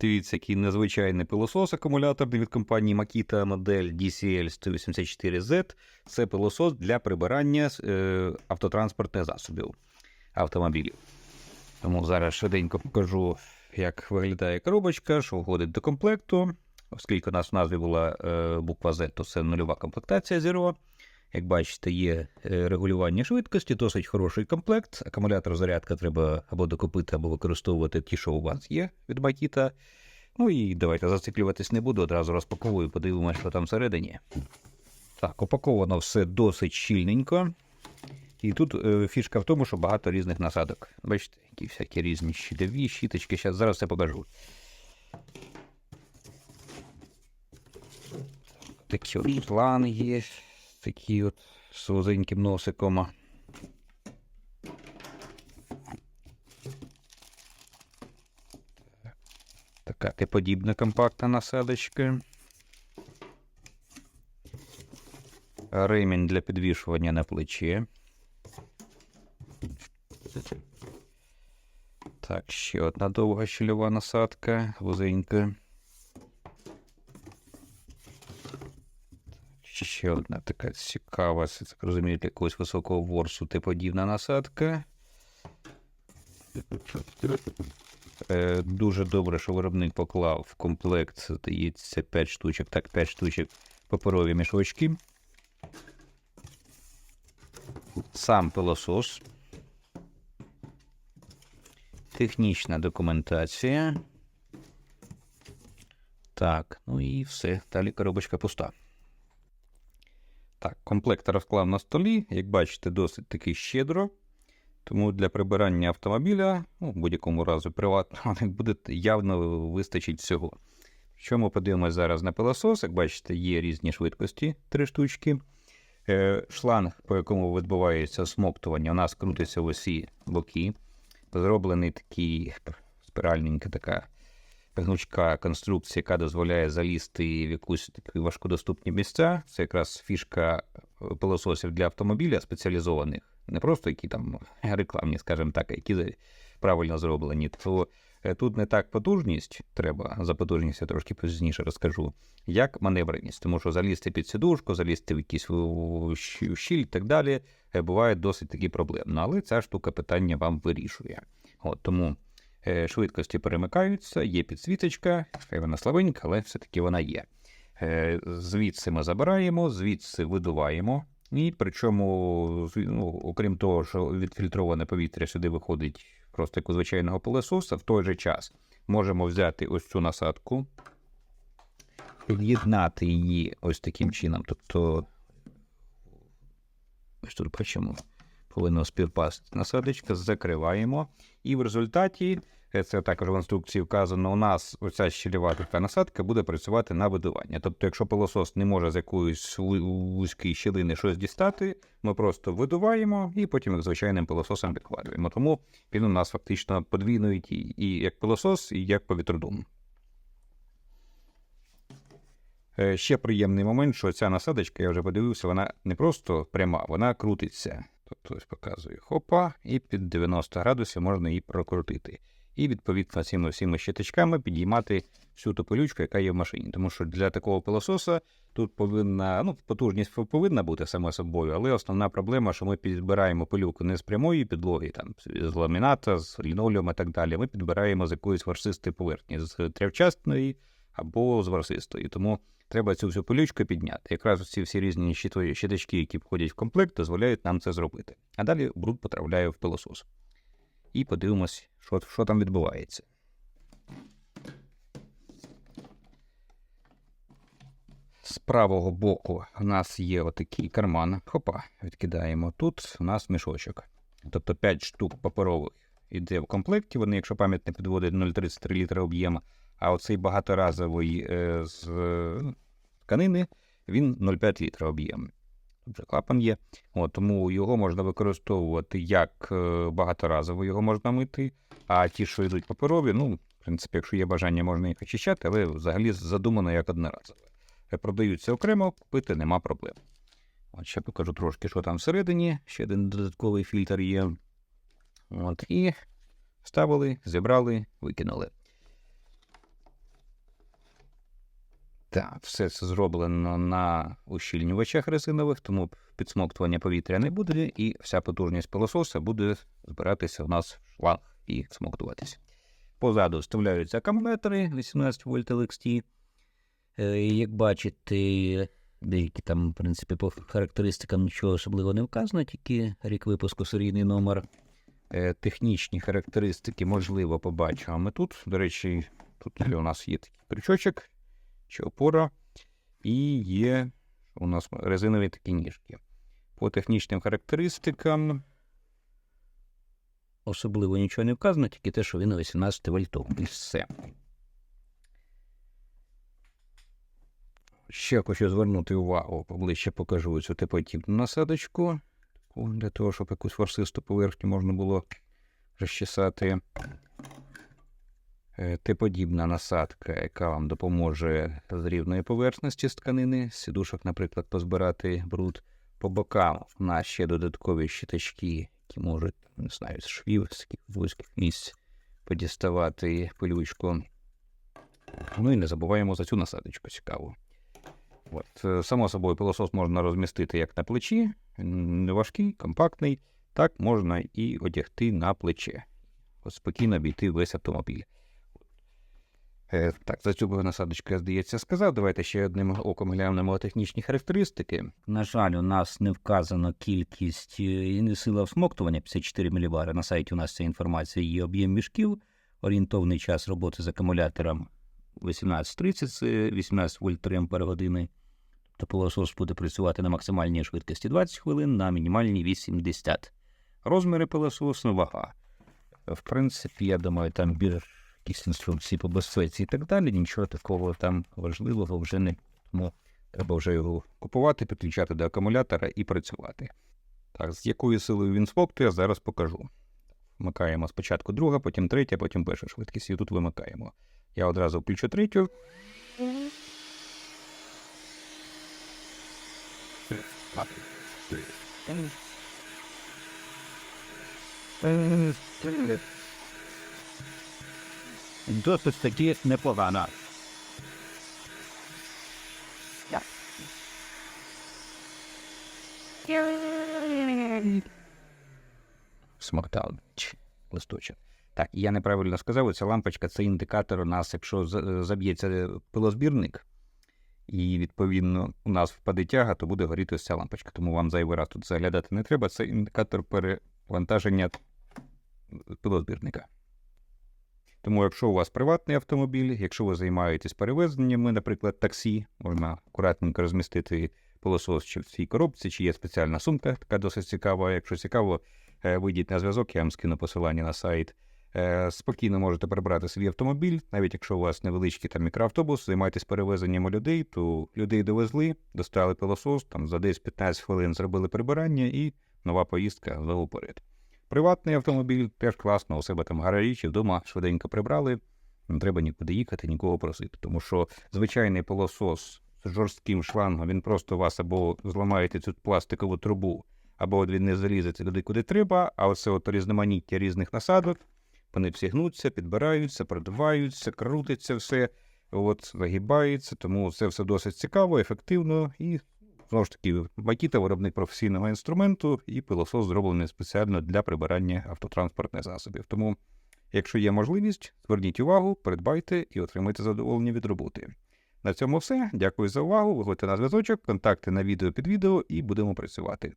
Дивіться, який незвичайний пилосос акумуляторний від компанії Makita модель DCL184Z. Це пилосос для прибирання е, автотранспортних засобів автомобілів. Тому зараз швиденько покажу, як виглядає коробочка, що входить до комплекту. Оскільки у нас в назві була е, буква Z, то це нульова комплектація Zero. Як бачите, є е, регулювання швидкості, досить хороший комплект. Акумулятор зарядка треба або докупити, або використовувати ті, що у вас є від Makita. Ну і давайте зациклюватись не буду, одразу розпаковую, подивимося, що там всередині. Так, упаковано все досить щільненько. І тут е, фішка в тому, що багато різних насадок. Бачите, які всякі різні щитові, щіточки. Зараз зараз все покажу. Такі от плани є, такі от з вузеньким носиком. Така типодібна компактна насадочка. Ремінь для підвішування на плечі. Так, ще одна довга щільова насадка, вузенька. Ще одна така цікава, це так якогось високого ворсу типодібна насадка. Е, дуже добре, що виробник поклав в комплект, здається, 5 штучок, так, 5 штучок паперові мішочки. Сам пилосос. Технічна документація. Так, ну і все. Далі коробочка пуста. Так, комплект розклав на столі. Як бачите, досить таки щедро. Тому для прибирання автомобіля, ну, в будь-якому разі приватного, буде явно вистачить всього. Що ми подивимося зараз на пилосос? Як бачите, є різні швидкості, три штучки. Е, шланг, по якому відбувається смоктування, у нас крутиться в усі боки. Зроблений такий спиральненька така гнучка конструкція, яка дозволяє залізти в якусь такі важкодоступні місця. Це якраз фішка пилососів для автомобіля спеціалізованих, не просто які там рекламні, скажімо так, які правильно зроблені. То е, тут не так потужність треба, за потужність я трошки пізніше розкажу, як маневреність, тому що залізти під сідушку, залізти в якийсь щіль і так далі, е, буває досить таки проблемно. Але ця штука питання вам вирішує. От Тому е, швидкості перемикаються, є підсвіточка, хай вона слабенька, але все-таки вона є. Е, Звідси ми забираємо, звідси видуваємо. І причому, ну, окрім того, що відфільтроване повітря сюди виходить просто як у звичайного пилососа, в той же час можемо взяти ось цю насадку, під'єднати її ось таким чином. Тобто, ось тут бачимо, повинна співпасти насадочка, закриваємо. І в результаті, е, це також в інструкції вказано, у нас оця щільова така насадка буде працювати на видування. Тобто, якщо пилосос не може з якоїсь вузької щілини щось дістати, ми просто видуваємо і потім як звичайним пилососом викладуємо. Тому він у нас фактично подвійної дії і як пилосос, і як повітродум. Е, Ще приємний момент, що ця насадочка, я вже подивився, вона не просто пряма, вона крутиться. Тобто ось показую хопа, і під 90 градусів можна її прокрутити. І відповідно цими всіма щиточками підіймати всю ту пилючку, яка є в машині. Тому що для такого пилососа тут повинна, ну, потужність повинна бути саме собою, але основна проблема, що ми підбираємо пилюку не з прямої підлоги, там з ламіната, з лінолеуму і так далі. Ми підбираємо з якоїсь ворсистої поверхні, з трявчастної або з ворсистої. Тому треба цю всю пилючку підняти. Якраз ці всі різні щиточки, які входять в комплект, дозволяють нам це зробити. А далі бруд потрапляє в пилосос. І подивимось, що, що там відбувається. З правого боку у нас є отакий карман. Хопа, відкидаємо. Тут у нас мішочок. Тобто 5 штук паперових іде в комплекті. Вони, якщо пам'ять не підводить 0,33 літра об'єму. А оцей багаторазовий е, з е, тканини, він 0,5 літра об'єм. Тут клапан є. От, тому його можна використовувати як е, багаторазово, його можна мити. А ті, що йдуть паперові, ну, в принципі, якщо є бажання, можна їх очищати, але взагалі задумано як одноразове. Е, Продаються окремо, купити нема проблем. От ще покажу трошки, що там всередині. Ще один додатковий фільтр є. От, і ставили, зібрали, викинули. Так, все це зроблено на ущільнювачах резинових, тому підсмоктування повітря не буде, і вся потужність пилососа буде збиратися у нас в шланг і смоктуватися. Позаду вставляються акумулятори 18 вольт LXT. Е, Як бачите, деякі там, в принципі, по характеристикам нічого особливо не вказано, тільки рік випуску, серійний номер. Е, Технічні характеристики, можливо, побачимо. Ми тут, до речі, тут у нас є такий крючочок чи опора, і є у нас резинові такі ніжки. По технічним характеристикам особливо нічого не вказано, тільки те, що він 18 вольтовий. І все. Ще хочу звернути увагу, поближче покажу цю типотіпну насадочку, для того, щоб якусь форсисту поверхню можна було розчесати. Е, Т-подібна насадка, яка вам допоможе з рівної поверхності з тканини, з сідушок, наприклад, позбирати бруд. По бокам у нас ще додаткові щитачки, які можуть, не знаю, з швів, з вузьких місць подіставати пилючку. Ну і не забуваємо за цю насадочку цікаву. От, е, само собою, пилосос можна розмістити як на плечі, він не важкий, компактний, так можна і одягти на плече. От спокійно обійти весь автомобіль. Е, Так, за цю насадочку, я, здається, сказав. Давайте ще одним оком глянемо технічні характеристики. На жаль, у нас не вказано кількість е, і не сила всмоктування 54 мілібари. На сайті у нас ця інформація є об'єм мішків, орієнтовний час роботи з акумулятором 18.30, це 18 вольт 3 ампер. Тобто пилосос буде працювати на максимальній швидкості 20 хвилин, на мінімальній 80. Розміри пилососу, вага. В принципі, я думаю, там більш якісь інструкції по безпеці і так далі. Нічого такого там важливого вже не. Тому треба вже його купувати, підключати до акумулятора і працювати. Так, з якою силою він смоктує, зараз покажу. Вмикаємо спочатку друга, потім третя, потім перша швидкість, і тут вимикаємо. Я одразу включу третю. Досить таки непогана. Смоктав Ч, листочок. Так, я неправильно сказав, ця лампочка це індикатор у нас, якщо заб'ється пилозбірник, і відповідно у нас впаде тяга, то буде горіти ось ця лампочка. Тому вам зайвий раз тут заглядати не треба. Це індикатор перевантаження пилозбірника. Тому, якщо у вас приватний автомобіль, якщо ви займаєтесь перевезеннями, наприклад, таксі, можна акуратненько розмістити пилосос чи в цій коробці, чи є спеціальна сумка, така досить цікава. Якщо цікаво, е, вийдіть на зв'язок, я вам скину посилання на сайт. Е, Спокійно можете прибрати свій автомобіль, навіть якщо у вас невеличкий там мікроавтобус, займаєтесь перевезенням людей, то людей довезли, доставили пилосос, там за 10-15 хвилин зробили прибирання і нова поїздка знову вперед. Приватний автомобіль теж класно, у себе там гаражі чи вдома швиденько прибрали, не треба нікуди їхати, нікого просити. Тому що звичайний пилосос з жорстким шлангом, він просто вас або зламаєте цю пластикову трубу, або він не залізеться туди, куди треба, а оце от різноманіття різних насадок, вони всі гнуться, підбираються, продуваються, крутиться все, от, загибається, тому це все досить цікаво, ефективно і Знову ж таки, Макіта, – виробник професійного інструменту, і пилосос зроблений спеціально для прибирання автотранспортних засобів. Тому, якщо є можливість, зверніть увагу, придбайте і отримайте задоволення від роботи. На цьому все. Дякую за увагу. Виходьте на зв'язочок, контакти на відео під відео і будемо працювати.